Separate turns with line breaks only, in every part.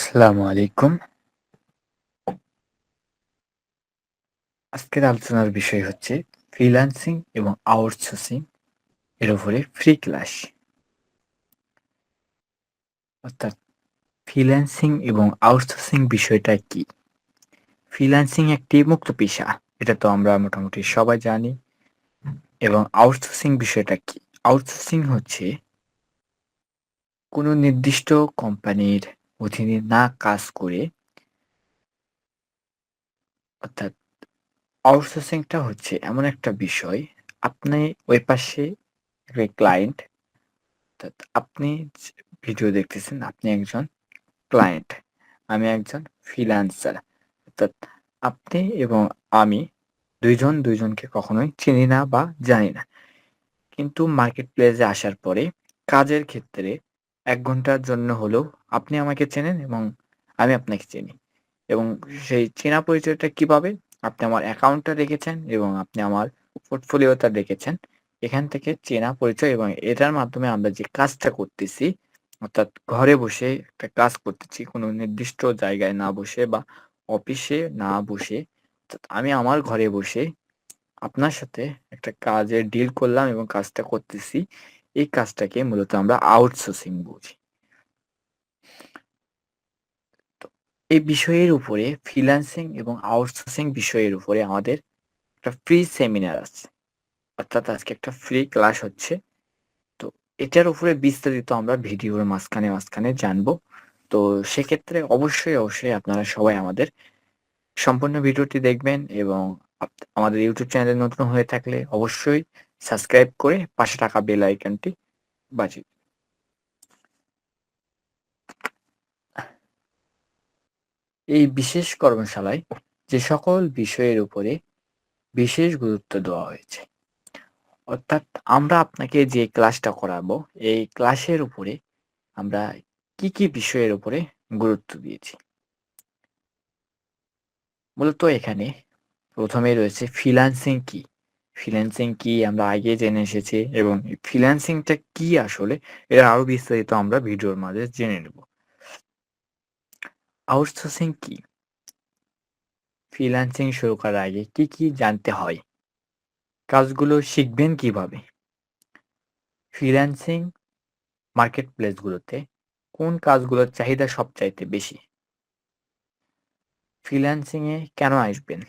আসসালামু আলাইকুম। আজকের আলোচনার বিষয় হচ্ছে ফ্রিল্যান্সিং এবং আউটসোর্সিং এর উপরে ফ্রি ক্লাস। অর্থাৎ ফ্রিল্যান্সিং এবং আউটসোর্সিং বিষয়টা কি? ফ্রিল্যান্সিং একটি মুক্ত পেশা। এটা তো আমরা মোটামুটি সবাই জানি। এবং আউটসোর্সিং বিষয়টা কি? আউটসোর্সিং হচ্ছে কোনো নির্দিষ্ট কোম্পানির অধীনে না কাজ করে অর্থাৎ আউটসোর্সিংটা হচ্ছে এমন একটা বিষয়, আপনি ওই পাশে ক্লায়েন্ট অর্থাৎ আপনি ভিডিও দেখতেছেন, আপনি একজন ক্লায়েন্ট, আমি একজন ফ্রিল্যান্সার। অর্থাৎ আপনি এবং আমি দুইজন দুইজনকে কখনোই চিনি না বা জানি না। কিন্তু মার্কেট প্লেসে আসার পরে কাজের ক্ষেত্রে ১ ঘণ্টার জন্য হলেও আপনি আমাকে চেনেন এবং আমি আপনাকে চিনি। এবং সেই চেনা পরিচয়টা কীভাবে? আপনি আমার অ্যাকাউন্টটা দেখেছেন এবং আপনি আমার পোর্টফোলিওটা দেখেছেন। এখান থেকে চেনা পরিচয় এবং এটার মাধ্যমে আমরা যে কাজটা করতেছি, অর্থাৎ ঘরে বসে একটা কাজ করতেছি, কোনো নির্দিষ্ট জায়গায় না বসে বা অফিসে না বসে, অর্থাৎ আমি আমার ঘরে বসে আপনার সাথে একটা কাজের ডিল করলাম এবং কাজটা করতেছি। এই কাজটাকে মূলত আমরা আউটসোর্সিং বুঝি। এই বিষয়ের উপরে ফ্রিল্যান্সিং এবং আউটসোর্সিং বিষয়ের উপরে আমাদের একটা ফ্রি সেমিনার আছে। অর্থাৎ আজকে একটা ফ্রি ক্লাস হচ্ছে। তো এটার উপরে বিস্তারিত আমরা ভিডিওর মাঝখানে, মাঝখানে জানব। তো সেক্ষেত্রে অবশ্যই, অবশ্যই আপনারা সবাই আমাদের সম্পূর্ণ ভিডিওটি দেখবেন এবং আমাদের ইউটিউব চ্যানেলে নতুন হয়ে থাকলে অবশ্যই সাবস্ক্রাইব করে পাশে থাকা বেল আইকনটি বাজিয়ে এই বিশেষ কর্মশালায় যে সকল বিষয়ের উপরে বিশেষ গুরুত্ব দেওয়া হয়েছে। অর্থাৎ আমরা আপনাকে যে ক্লাসটা করাবো, এই ক্লাসের উপরে আমরা কি, কি বিষয়ের উপরে গুরুত্ব দিয়েছি? মূলত এখানে প্রথমে রয়েছে ফ্রিল্যান্সিং কি? ফ্রিল্যান্সিং কি আমরা আগে জেনে এসেছি এবং এই ফ্রিল্যান্সিংটা কি আসলে? এর আরও বিস্তারিত আমরা ভিডিওর মাঝে জেনে নেব। আউটসোর্সিং কি? ফ্রিল্যান্সিং শুরু করার আগে কি, কি জানতে হয়? কাজগুলো শিখবেন কীভাবে? ফ্রিল্যান্সিং মার্কেট প্লেসগুলোতে কোন কাজগুলোর চাহিদা সবচাইতে বেশি? ফ্রিল্যান্সিং এ কেন আসবেন?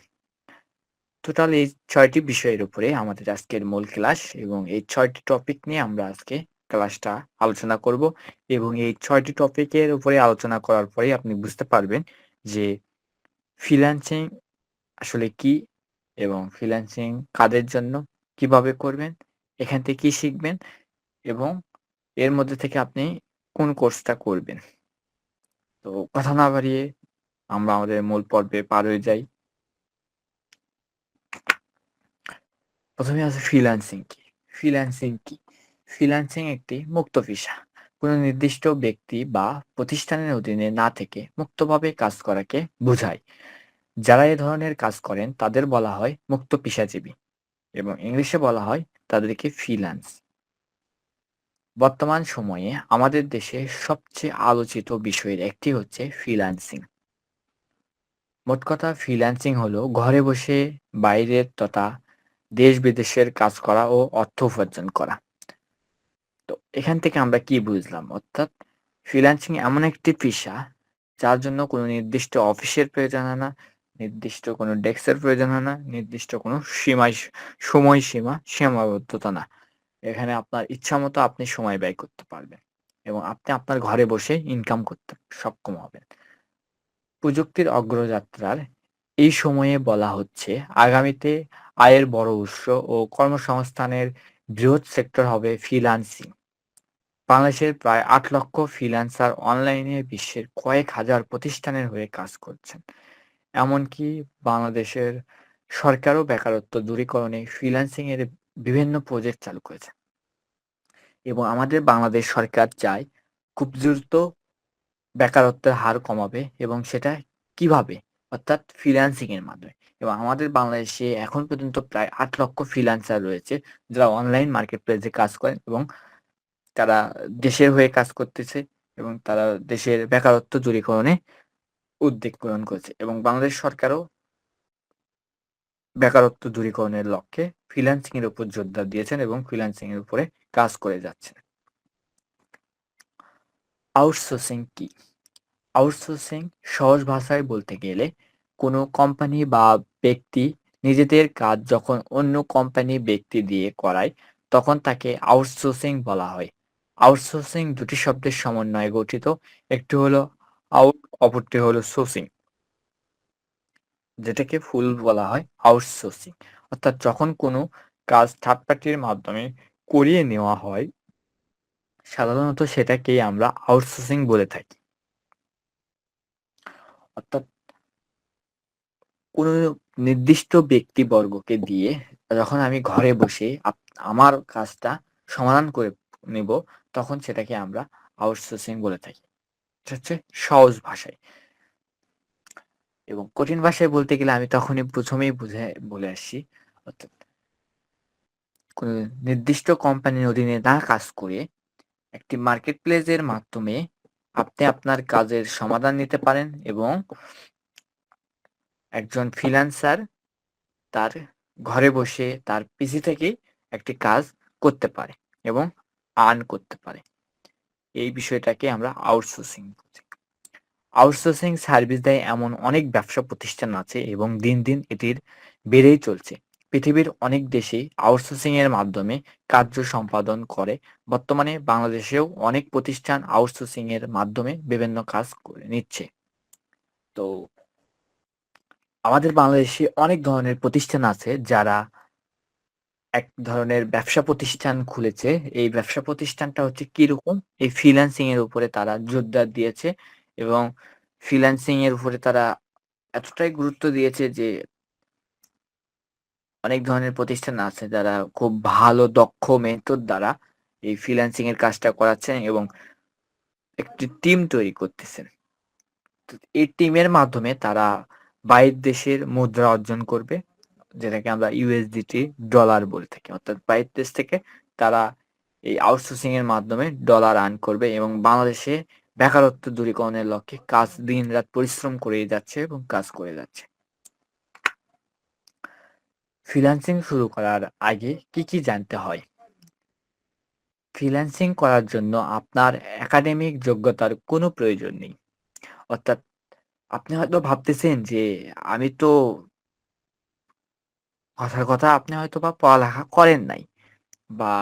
টোটাল এই ছয়টি বিষয়ের উপরে আমাদের আজকের মূল ক্লাস এবং এই ছয়টি টপিক নিয়ে আমরা আজকে ক্লাসটা আলোচনা করব এবং এই ৬ টি টপিকের উপরে আলোচনা করার পরে আপনি বুঝতে পারবেন যে ফ্রিল্যান্সিং আসলে কি? এবং ফ্রিল্যান্সিং কাদের জন্য? কীভাবে করবেন? এখান থেকে কি শিখবেন? এবং এর মধ্যে থেকে আপনি কোন কোর্সটা করবেন? তো কথা না বাড়িয়ে আমরা আমাদের মূল পর্বে পার হয়ে যাই। ১ম এ আছে ফ্রিল্যান্সিং কি? ফ্রিল্যান্সিং কি? ফ্রিল্যান্সিং একটি মুক্ত পেশা। কোনো নির্দিষ্ট ব্যক্তি বা প্রতিষ্ঠানের অধীনে না থেকে মুক্তভাবে কাজ করাকে বোঝায়। যারা এ ধরনের কাজ করেন, তাদের বলা হয় মুক্ত পেশাজীবী এবং ইংলিশে বলা হয় তাদেরকে ফ্রিল্যান্স। বর্তমান সময়ে আমাদের দেশে সবচেয়ে আলোচিত বিষয়ের একটি হচ্ছে ফ্রিল্যান্সিং। মোট কথা ফ্রিল্যান্সিং হলো ঘরে বসে বাইরের তথা দেশ-বিদেশের কাজ করা ও অর্থ উপার্জন করা। তো এখান থেকে আমরা কি বুঝলাম? অর্থাৎ ফ্রিল্যান্সিং এমন একটি পেশা যার জন্য কোনো নির্দিষ্ট অফিসের প্রয়োজন হয় না, নির্দিষ্ট কোনো ডেস্কের প্রয়োজন হয় না, নির্দিষ্ট কোনো সীমায় সময়সীমা, সীমাবদ্ধতা না। এখানে আপনার ইচ্ছামতো আপনি সময় ব্যয় করতে পারবেন এবং আপনি আপনার ঘরে বসে ইনকাম করতে সক্ষম হবেন। প্রযুক্তির অগ্রযাত্রার এই সময়ে বলা হচ্ছে আগামীতে আয়ের বড় উৎস ও কর্মসংস্থানের বৃহৎ সেক্টর হবে ফ্রিল্যান্সিং। বাংলাদেশের প্রায় আট লক্ষ ফ্রিল্যান্সার অনলাইনে বিশ্বের কয়েক হাজার প্রতিষ্ঠানের হয়ে কাজ করছেন। এমনকি বাংলাদেশের সরকারও বেকারত্ব দূরীকরণে ফ্রিল্যান্সিং এর বিভিন্ন প্রজেক্ট চালু করেছে। এবং আমাদের বাংলাদেশ সরকার চায় খুব দ্রুত বেকারত্বের হার কমাবে এবং সেটা কীভাবে? অর্থাৎ ফ্রিল্যান্সিং এর মাধ্যমে। এবং আমাদের বাংলাদেশে এখন পর্যন্ত প্রায় আট লক্ষ ফ্রিল্যান্সার রয়েছে যারা অনলাইন মার্কেট প্লেসে কাজ করেন এবং তারা দেশের হয়ে কাজ করতেছে এবং তারা দেশের বেকারত্ব দূরীকরণে উদ্যোগ গ্রহণ করেছে এবং বাংলাদেশ সরকারও বেকারত্ব দূরীকরণের লক্ষ্যে ফ্রিল্যান্সিং এর উপর জোরদার দিয়েছেন এবং ফ্রিল্যান্সিং এর উপরে কাজ করে যাচ্ছেন। আউটসোর্সিং কি? আউটসোর্সিং সহজ ভাষায় বলতে গেলে কোনো কোম্পানি বা ব্যক্তি নিজেদের কাজ যখন অন্য কোম্পানি ব্যক্তি দিয়ে করায়, তখন তাকে আউটসোর্সিং বলা হয়। আউটসোর্সিং দুটি শব্দের সমন্বয়ে গঠিত, একটি হলো আউট অপরটি হলো সোর্সিং যেটাকে ফুল বলা হয় আউটসোর্সিং অর্থাৎ যখন কোনো কাজ থার্ড পার্টির মাধ্যমে করিয়ে নেওয়া হয়, সাধারণত সেটাকেই আমরা আউটসোর্সিং বলে থাকি। অর্থাৎ কোনো নির্দিষ্ট ব্যক্তিবর্গকে দিয়ে যখন আমি ঘরে বসে আমার কাজটা সমাধান করে নেব, তখন সেটাকে আমরা আউটসোর্সিং বলে থাকি। হচ্ছে সহজ ভাষায়। এবং কঠিন ভাষায় বলতে গেলে আমি তখনই প্রথমেই বুঝে, বলে আসছি, অর্থাৎ কোনো নির্দিষ্ট কোম্পানির অধীনে না কাজ করে একটি মার্কেট প্লেসের মাধ্যমে আপনি আপনার কাজের সমাধান নিতে পারেন এবং একজন ফ্রিল্যান্সার তার ঘরে বসে তার পিসি থেকেই একটি কাজ করতে পারে এবং আর্ন করতে পারে। এই বিষয়টাকে আমরা আউটসোর্সিং আউটসোর্সিং সার্ভিস দেয় এমন অনেক ব্যবসা প্রতিষ্ঠান আছে এবং দিন দিন এটির বেড়েই চলছে। পৃথিবীর অনেক দেশেই আউটসোর্সিং এর মাধ্যমে কার্য সম্পাদন করে। বর্তমানে বাংলাদেশেও অনেক প্রতিষ্ঠান আউটসোর্সিং এর মাধ্যমে বিভিন্ন কাজ করে নিচ্ছে। তো আমাদের বাংলাদেশে অনেক ধরনের প্রতিষ্ঠান আছে যারা এক ধরনের ব্যবসা প্রতিষ্ঠান খুলেছে। এই ব্যবসা প্রতিষ্ঠানটা হচ্ছে কীরকম? এই ফ্রিল্যান্সিং এর উপরে তারা জোরদার দিয়েছে এবং ফ্রিল্যান্সিং এর উপরে তারা এতটাই গুরুত্ব দিয়েছে যে অনেক ধরনের প্রতিষ্ঠান আছে যারা খুব ভালো, দক্ষ মেথড দ্বারা এই ফ্রিল্যান্সিং এর কাজটা করাচ্ছেন এবং একটি টিম তৈরি করতেছেন। এই টিমের মাধ্যমে তারা বাইরের দেশের মুদ্রা অর্জন করবে, যেটাকে আমরা ইউএসডিটি ডলার বলে থাকি। অর্থাৎ বাইরের দেশ থেকে তারা এই আউটসোর্সিং এর মাধ্যমে ডলার আর্ন করবে এবং বাংলাদেশে বেকারত্ব দূরীকরণের লক্ষ্যে কাজ দিন রাত পরিশ্রম করে যাচ্ছে এবং কাজ করে যাচ্ছে। ফ্রিল্যান্সিং শুরু করার আগে কি কি জানতে হয়? ফ্রিল্যান্সিং করার জন্য আপনার একাডেমিক যোগ্যতার কোনো প্রয়োজন নেই। অর্থাৎ আপনি হয়তো ভাবতেছেন যে, আমি তো কথার কথা আপনি হয়তো বা পড়ালেখা করেন নাই বা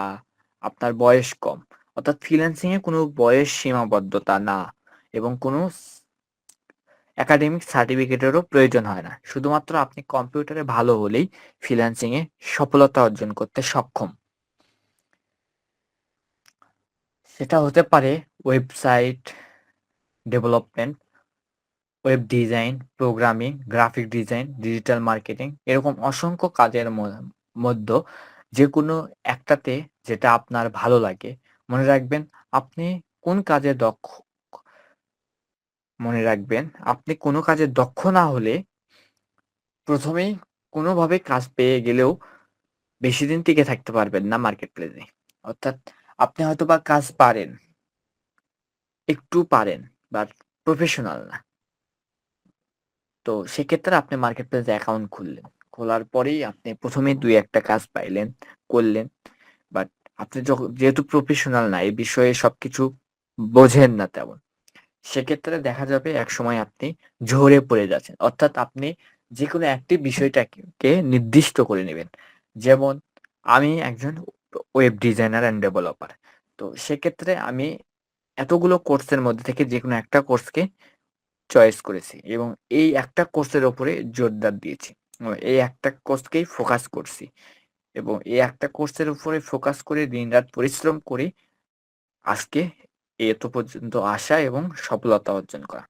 আপনার বয়স কম। অর্থাৎ ফ্রিল্যান্সিং এ কোনো বয়স সীমাবদ্ধতা না এবং কোনো একাডেমিক সার্টিফিকেটেরও প্রয়োজন হয় না। শুধুমাত্র আপনি কম্পিউটারে ভালো হলেই ফ্রিল্যান্সিং এ সফলতা অর্জন করতে সক্ষম। সেটা হতে পারে website development web design programming graphic design digital marketing এরকম অসংখ্য কাজের মধ্যে যে কোনো একটাতে যেটা আপনার ভালো লাগে। মনে রাখবেন আপনি কোন কাজে দক্ষ, মনে রাখবেন আপনি কোনো কাজে দক্ষ না হলে প্রথমেই কোনোভাবে কাজ পেয়ে গেলেও বেশি দিন টিকে থাকতে পারবেন না মার্কেট প্লেসে অর্থাৎ আপনি হয়তো বা কাজ পারেন, একটু পারেন বাট প্রফেশনাল না। তো সেক্ষেত্রে আপনি মার্কেট প্লেসে অ্যাকাউন্ট খুললেন। খোলার পরেই আপনি প্রথমেই দুই একটা কাজ পাইলেন, করলেন। বাট আপনি যখন যেহেতু প্রফেশনাল না, এই বিষয়ে সবকিছু বোঝেন না তেমন। সেক্ষেত্রে দেখা যাবে এক সময় আপনি ঝরে পড়ে যাচ্ছেন। অর্থাৎ আপনি যে কোনো একটি বিষয়টাকে নির্দিষ্ট করে নেবেন। যেমন, আমি একজন ওয়েব ডিজাইনার অ্যান্ড ডেভেলপার তো সেক্ষেত্রে আমি এতগুলো কোর্সের মধ্যে থেকে যে কোনো একটা কোর্সকে চয়েস করেছি এবং এই একটা কোর্সের ওপরে জোরদার দিয়েছি। এই একটা কোর্সকেই ফোকাস করছি এবং এই একটা কোর্সের উপরে ফোকাস করে দিন রাত পরিশ্রম করে আজকে এত পর্যন্ত আসা এবং সফলতা অর্জন করা।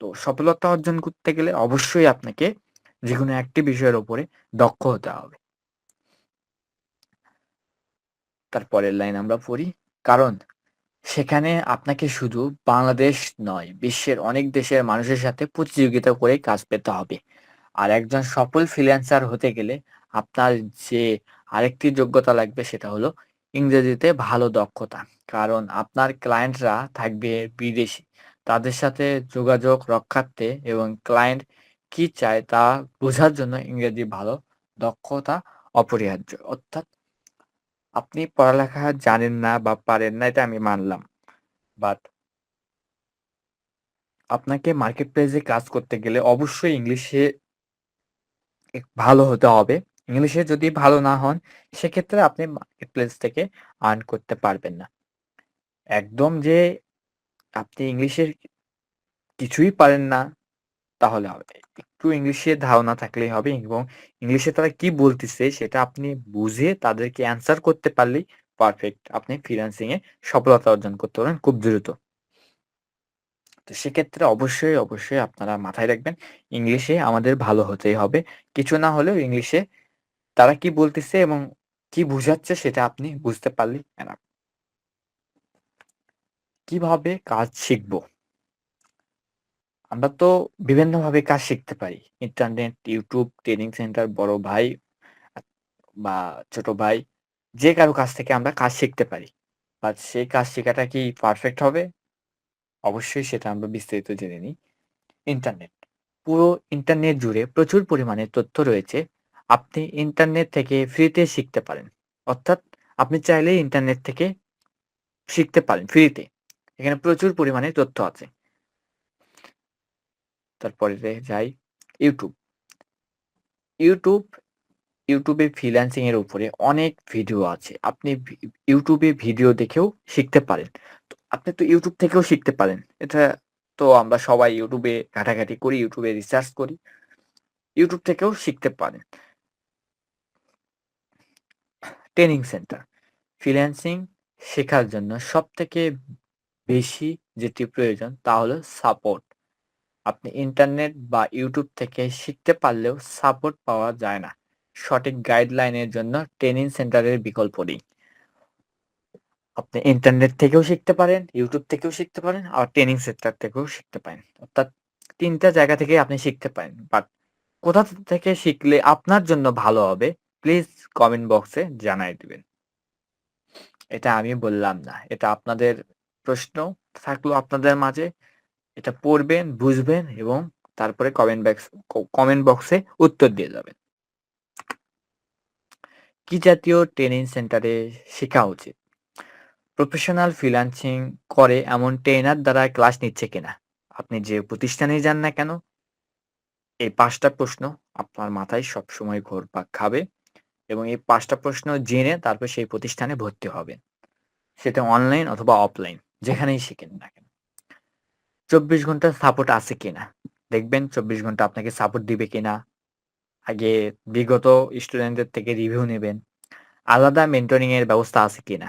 তো সফলতা অর্জন করতে গেলে অবশ্যই আপনাকে যে কোনো একটি বিষয়ের উপরে দক্ষ হতে হবে। তারপরের লাইন আমরা পড়ি, কারণ সেখানে আপনাকে শুধু বাংলাদেশ নয়, বিশ্বের অনেক দেশের মানুষের সাথে প্রতিযোগিতা করে কাজ পেতে হবে আর একজন সফল ফ্রিল্যান্সার হতে গেলে আপনার যে আরেকটি যোগ্যতা লাগবে সেটা হলো ইংরেজিতে ভালো দক্ষতা। কারণ আপনার ক্লায়েন্টরা থাকবে বিদেশি তাদের সাথে যোগাযোগ রক্ষার্থে এবং ক্লায়েন্ট কি চায় তা বোঝার জন্য ইংরেজি ভালো দক্ষতা অপরিহার্য। অর্থাৎ আপনি পড়ালেখা জানেন না বা পারেন না এটা আমি মানলাম। বাট আপনাকে মার্কেট প্লেসে কাজ করতে গেলে অবশ্যই ইংলিশে ভালো হতে হবে। ইংলিশে যদি ভালো না হন, সেক্ষেত্রে আপনি মার্কেট প্লেস থেকে আর্ন করতে পারবেন না। একদম যে আপনি ইংলিশের কিছুই পারেন না, তাহলে হবে। একটু ইংলিশে ধারণা থাকলেই হবে এবং ইংলিশে তারা কি বলতেছে সেটা আপনি বুঝে তাদেরকে অ্যান্সার করতে পারলেই পারফেক্ট আপনি ফ্রিল্যান্সিং এ সফলতা অর্জন করতে পারেন খুব দ্রুত। তো সেক্ষেত্রে অবশ্যই, অবশ্যই আপনারা মাথায় রাখবেন ইংলিশে আমাদের ভালো হতেই হবে। কিছু না হলেও ইংলিশে তারা কি বলতেছে এবং কি বুঝাচ্ছে সেটা আপনি বুঝতে পারলেই। কীভাবে কাজ শিখব? আমরা তো বিভিন্নভাবে কাজ শিখতে পারি। ইন্টারনেট, ইউটিউব ট্রেনিং সেন্টার, বড় ভাই বা ছোট ভাই যে কারও কাছ থেকে আমরা কাজ শিখতে পারি। বা সেই কাজ শেখাটা কি পারফেক্ট হবে? অবশ্যই সেটা আমরা বিস্তারিত জেনে নিই। ইন্টারনেট। পুরো ইন্টারনেট জুড়ে প্রচুর পরিমাণে তথ্য রয়েছে। আপনি ইন্টারনেট থেকে ফ্রিতে শিখতে পারেন। অর্থাৎ আপনি চাইলেই ইন্টারনেট থেকে শিখতে পারেন ফ্রিতে। এখানে প্রচুর পরিমাণে তথ্য আছে। তারপরে যাই ইউটিউব ইউটিউব ইউটিউবে ফ্রিল্যান্সিং এর উপরে অনেক ভিডিও আছে। আপনি YouTube ভিডিও দেখেও শিখতে পারেন। তো আপনি তো ইউটিউব থেকেও শিখতে পারেন। এটা তো আমরা সবাই ইউটিউবে ঘাটাঘাটি করি, ইউটিউবে রিসার্চ করি। ইউটিউব থেকেও শিখতে পারেন। Training centre. ফ্রিল্যান্সিং শেখার জন্য সবথেকে বেশি যেটি প্রয়োজন তা হলো সাপোর্ট। আপনি ইন্টারনেট বা ইউটিউব থেকে শিখতে পারলেও সাপোর্ট পাওয়া যায় না। সঠিক গাইডলাইনের জন্য ট্রেনিং সেন্টারের বিকল্প নেই। আপনি ইন্টারনেট থেকেও শিখতে পারেন, ইউটিউব থেকেও শিখতে পারেন, আর ট্রেনিং সেন্টার থেকেও শিখতে পারেন। অর্থাৎ ৩ টা জায়গা থেকেই আপনি শিখতে পারেন। বাট কোথা থেকে শিখলে আপনার জন্য ভালো হবে প্লিজ কমেন্ট বক্সে জানায় দিবেন। এটা আমি বললাম না। এটা আপনাদের প্রশ্ন থাকল আপনাদের মাঝে। এটা পড়বেন, বুঝবেন এবং তারপরে কমেন্ট ব্যাক্স ক কমেন্ট বক্সে উত্তর দিয়ে যাবেন। কি জাতীয় ট্রেনিং সেন্টারে শেখা উচিত? প্রফেশনাল ফ্রিল্যান্সিং করে এমন ট্রেনার দ্বারা ক্লাস নিচ্ছে কিনা? আপনি যে প্রতিষ্ঠানেই যান না কেন এই পাঁচটা প্রশ্ন আপনার মাথায় সবসময় ঘুরপাক খাবে এবং এই পাঁচটা প্রশ্ন জেনে তারপর সেই প্রতিষ্ঠানে ভর্তি হবেন। সেটা অনলাইন অথবা অফলাইন যেখানেই শিখেন না কেন। ২৪ ঘণ্টা সাপোর্ট আছে কিনা? দেখবেন ২৪ ঘণ্টা আপনাকে সাপোর্ট দিবে কিনা? আগে বিগত স্টুডেন্টদের থেকে রিভিউ নেবেন। আলাদা মেন্টরিং এর ব্যবস্থা আছে কিনা?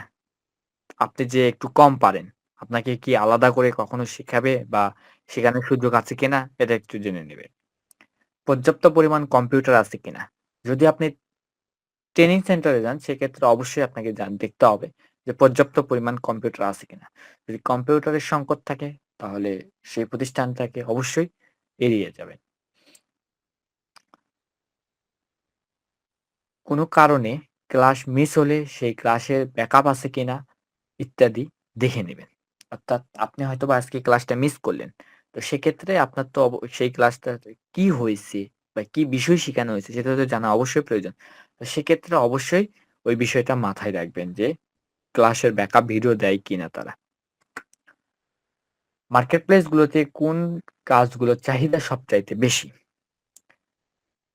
আপনি যে একটু কম পারেন, আপনাকে কি আলাদা করে কখনো শিখাবে বা শেখানোর সুযোগ আছে কিনা? এটা একটু জেনে নিবেন। পর্যাপ্ত পরিমাণ কম্পিউটার আছে কিনা? যদি আপনি ট্রেনিং সেন্টারে যান সেক্ষেত্রে অবশ্যই আপনাকে দেখতে হবে যে পর্যাপ্ত পরিমাণ কম্পিউটার আছে কিনা। যদি কম্পিউটারের সংকট থাকে তাহলে সেই প্রতিষ্ঠানটাকে অবশ্যই এড়িয়ে যাবেন। কোনো কারণে ক্লাস মিস হলে সেই ক্লাসের ব্যাকআপ আছে কিনা ইত্যাদি দেখে নেবেন অর্থাৎ আপনি হয়তো বা আজকে ক্লাসটা মিস করলেন। তো সেক্ষেত্রে আপনার তো সেই ক্লাসটাতে কি হয়েছে বা কি বিষয় শিখানো হয়েছে সেটা তো জানা অবশ্যই প্রয়োজন। তো সেক্ষেত্রে অবশ্যই ওই বিষয়টা মাথায় রাখবেন যে ক্লাসের ব্যাকআপ ভিডিও দেয় কিনা তারা। মার্কেট প্লেস গুলোতে কোন কাজগুলোর চাহিদা সবচাইতে বেশি?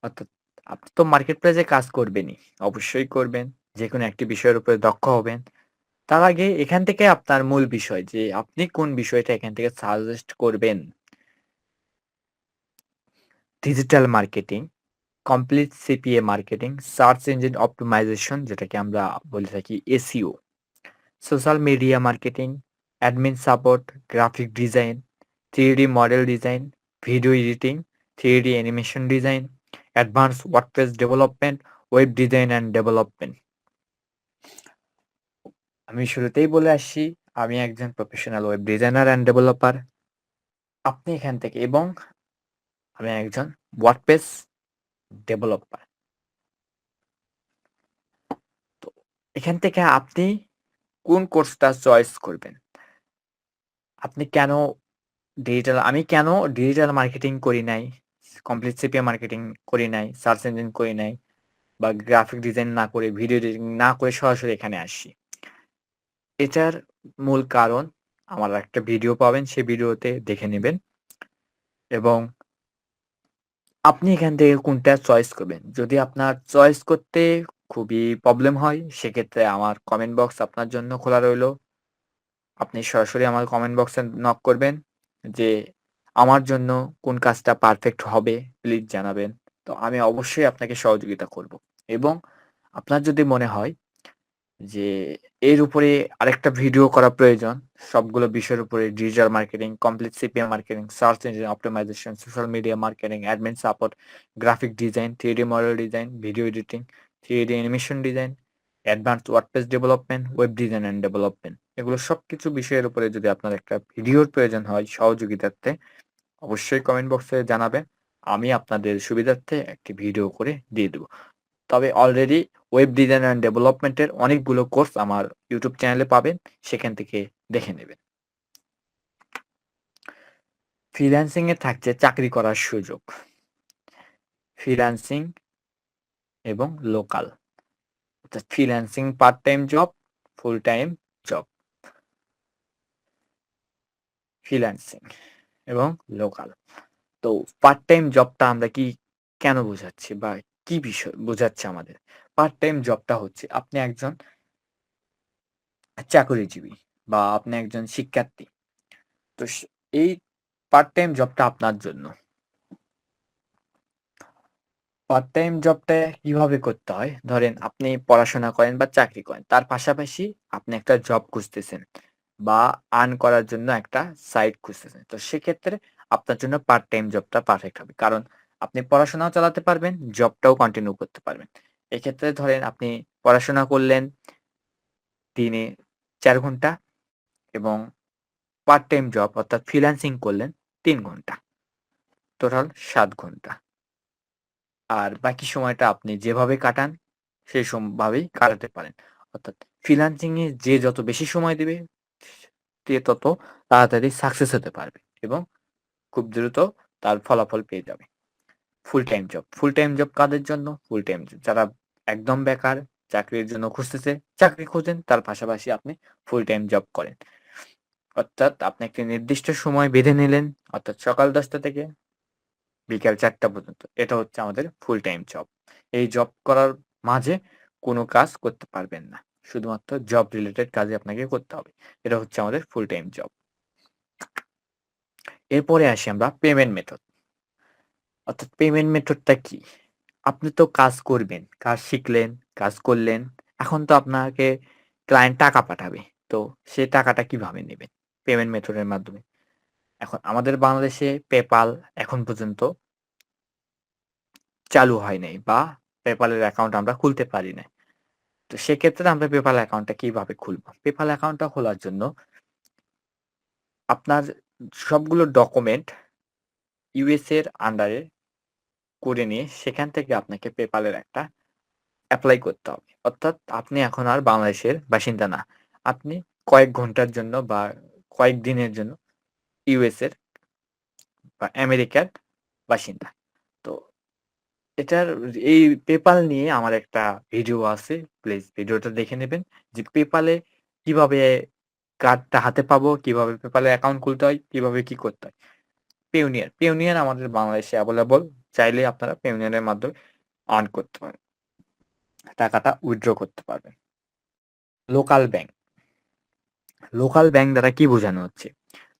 অর্থাৎ আপনি তো মার্কেট প্লেসে কাজ করবেনই। অবশ্যই করবেন। যে কোনো একটি বিষয়ের উপরে দক্ষ হবেন। তার আগে এখান থেকে আপনার মূল বিষয় যে আপনি কোন বিষয়টা এখান থেকে সাজেস্ট করবেন। Digital marketing, complete CPA marketing, search engine optimisation যেটাকে আমরা বলে থাকি SEO social media marketing, admin support, graphic design, 3D model design, video editing, 3D animation design, advance WordPress development, web design and development. আমি শুরুতেই বলে আসছি আমি একজন professional web designer and developer. আপনি এখান থেকে এবং আমি একজন ওয়ার্ডপ্রেস ডেভেলপার। তো এখান থেকে আপনি কোন কোর্সটা চয়েস করবেন? আপনি কেন ডিজিটাল আমি কেন ডিজিটাল মার্কেটিং করি নাই, কমপ্লিট সিপিএ মার্কেটিং করি নাই, সার্চ ইঞ্জিন করি নাই বা গ্রাফিক ডিজাইন না করে ভিডিও এডিটিং না করে সরাসরি এখানে আসি এটার মূল কারণ আমার একটা ভিডিও পাবেন সেই ভিডিওতে দেখে নেবেন। এবং আপনি এখান থেকে কোনটা চয়েস করবেন। যদি আপনার চয়েস করতে খুবই প্রবলেম হয় সেক্ষেত্রে আমার কমেন্ট বক্স আপনার জন্য খোলা রইল। আপনি সরাসরি আমার কমেন্ট বক্সে নক করবেন যে আমার জন্য কোন কাজটা পারফেক্ট হবে প্লিজ জানাবেন। তো আমি অবশ্যই আপনাকে সহযোগিতা করব। এবং আপনার যদি মনে হয় যে এর উপরে আরেকটা ভিডিও করা প্রয়োজন সবগুলো বিষয়ের উপরে digital marketing, complete CPM marketing, search engine optimisation, social media marketing, admin support, graphic design, 3D model design, video editing, 3D animation design, advanced WordPress development, web design and development এগুলো সবকিছু বিষয়ের উপরে যদি আপনার একটা ভিডিওর প্রয়োজন হয় সহযোগিতার্থে অবশ্যই কমেন্ট বক্সে জানাবেন। আমি আপনাদের সুবিধার্থে একটি ভিডিও করে দিয়ে দেব। তবে অলরেডি ওয়েব ডিজাইন অ্যান্ড ডেভেলপমেন্টের অনেকগুলো কোর্স আমার ইউটিউব চ্যানেলে পাবেন। সেখান থেকে দেখে নেবেন। ফ্রিল্যান্সিং এ থাকছে চাকরি করার সুযোগ। ফ্রিল্যান্সিং এবং লোকাল। অর্থাৎ freelancing part time job, full time job. Freelancing এবং লোকাল। তো পার্ট টাইম জবটা আমরা কি কেন বোঝাচ্ছি বা কি বিষয় বোঝাচ্ছে আমাদের? পার্ট টাইম জবটা হচ্ছে আপনি একজন চাকরিজীবী বা আপনি একজন শিক্ষার্থী। তো এই পার্ট টাইম জবটা আপনার জন্য। পার্ট টাইম জবটা কীভাবে করতে হয়? ধরেন আপনি পড়াশোনা করেন বা চাকরি করেন। তার পাশাপাশি আপনি একটা জব খুঁজতেছেন বা আর্ন করার জন্য একটা সাইট খুঁজতেছেন। তো সেক্ষেত্রে আপনার জন্য পার্ট টাইম জবটা পারফেক্ট হবে। কারণ আপনি পড়াশোনাও চালাতে পারবেন, জবটাও কন্টিনিউ করতে পারবেন। এক্ষেত্রে ধরেন আপনি পড়াশোনা করলেন দিনে ৪ ঘণ্টা এবং পার্ট টাইম জব অর্থাৎ ফ্রিল্যান্সিং করলেন ৩ ঘণ্টা। টোটাল ৭ ঘণ্টা। আর বাকি সময়টা আপনি যেভাবে কাটান সেই ভাবেই কাটাতে পারেন। অর্থাৎ ফ্রিল্যান্সিং এ যে যত বেশি সময় দিবে সে তত তাড়াতাড়ি সাকসেস হতে পারবে এবং খুব দ্রুত তার ফলাফল পেয়ে যাবে। Full time job. Full time job কাদের জন্য? ফুল টাইম জব যারা একদম বেকার, চাকরির জন্য খুঁজতেছে, চাকরি খোঁজেন তার পাশাপাশি আপনি ফুল টাইম জব করেন। অর্থাৎ আপনি একটি নির্দিষ্ট সময় বেঁধে নিলেন অর্থাৎ সকাল দশটা থেকে বিকাল চারটা পর্যন্ত। এটা হচ্ছে আমাদের ফুল টাইম জব। এই জব করার মাঝে কোনো কাজ করতে পারবেন না। শুধুমাত্র জব রিলেটেড কাজই আপনাকে করতে হবে। এটা হচ্ছে আমাদের ফুল টাইম জব। এরপরে আসি আমরা পেমেন্ট মেথড। অর্থাৎ পেমেন্ট মেথডটা কি? আপনি তো কাজ করবেন, কাজ শিখলেন, কাজ করলেন। এখন তো আপনাকে ক্লায়েন্ট টাকা পাঠাবে। তো সে টাকাটা কীভাবে নেবেন? পেমেন্ট মেথডের মাধ্যমে। এখন আমাদের বাংলাদেশে পেপাল এখন পর্যন্ত চালু হয় নাই বা এর অ্যাকাউন্ট আমরা খুলতে পারি নাই। তো সেক্ষেত্রে আমরা PayPal অ্যাকাউন্টটা কীভাবে খুলব? PayPal অ্যাকাউন্টটা খোলার জন্য আপনার সবগুলো ডকুমেন্ট ইউএস এর আন্ডারে করে নিয়ে সেখান থেকে আপনাকে এর একটা অ্যাপ্লাই করতে হবে। অর্থাৎ আপনি এখন আর বাংলাদেশের বাসিন্দা না। আপনি কয়েক ঘণ্টার জন্য বা কয়েক দিনের জন্য ইউএস এর বা আমেরিকার বাসিন্দা। এটার এই PayPal নিয়ে আমার একটা ভিডিও আছে। প্লিজ ভিডিওটা দেখে নেবেন। যে এ কীভাবে কার্ডটা হাতে পাবো, কীভাবে এ অ্যাকাউন্ট খুলতে হয়, কীভাবে কি করতে হয়। Payoneer, Payoneer আমাদের বাংলাদেশে এভেইলেবল। চাইলে আপনারা এর মাধ্যমে আর্ন করতে পারেন। টাকাটা উইথড্র করতে পারবেন। Local bank. লোকাল ব্যাংক দ্বারা কি বোঝানো হচ্ছে?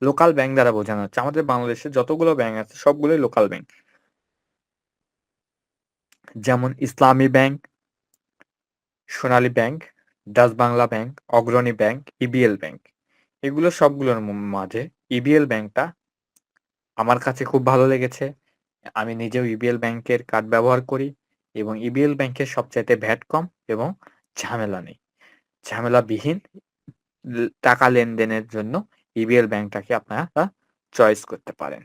লোকাল ব্যাংক দ্বারা বোঝানো হচ্ছে আমাদের বাংলাদেশে যতগুলো ব্যাংক আছে সবগুলোই লোকাল ব্যাংক। যেমন Islami bank, Sonali bank, Dutch Bangla bank, Agrani bank, EBL bank. এগুলো সবগুলোর মাঝে ইবিএল ব্যাংকটা আমার কাছে খুব ভালো লেগেছে। আমি নিজেও ইবিএল ব্যাংকের কার্ড ব্যবহার করি এবং ইবিএল ব্যাংকের সবচাইতে ভ্যাট কম এবং ঝামেলা নেই। ঝামেলাবিহীন টাকা লেনদেনের জন্য ইবিএল ব্যাংকটাকে আপনারা চয়েস করতে পারেন।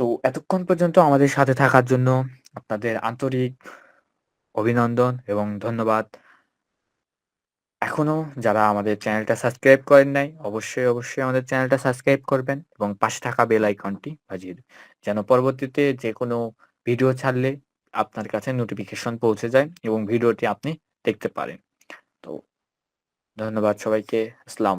তো এতক্ষণ পর্যন্ত আমাদের সাথে থাকার জন্য আপনাদের আন্তরিক অভিনন্দন এবং ধন্যবাদ। এখনও যারা আমাদের চ্যানেলটা সাবস্ক্রাইব করেন নাই, অবশ্যই, অবশ্যই আমাদের চ্যানেলটা সাবস্ক্রাইব করবেন এবং পাশে থাকা বেল আইকনটি বাজিয়ে দিন। যেন পরবর্তীতে যেকোনো ভিডিও ছাড়লে আপনার কাছে নোটিফিকেশন পৌঁছে যায় এবং ভিডিওটি আপনি দেখতে পারেন। তো ধন্যবাদ সবাইকে। আসসালাম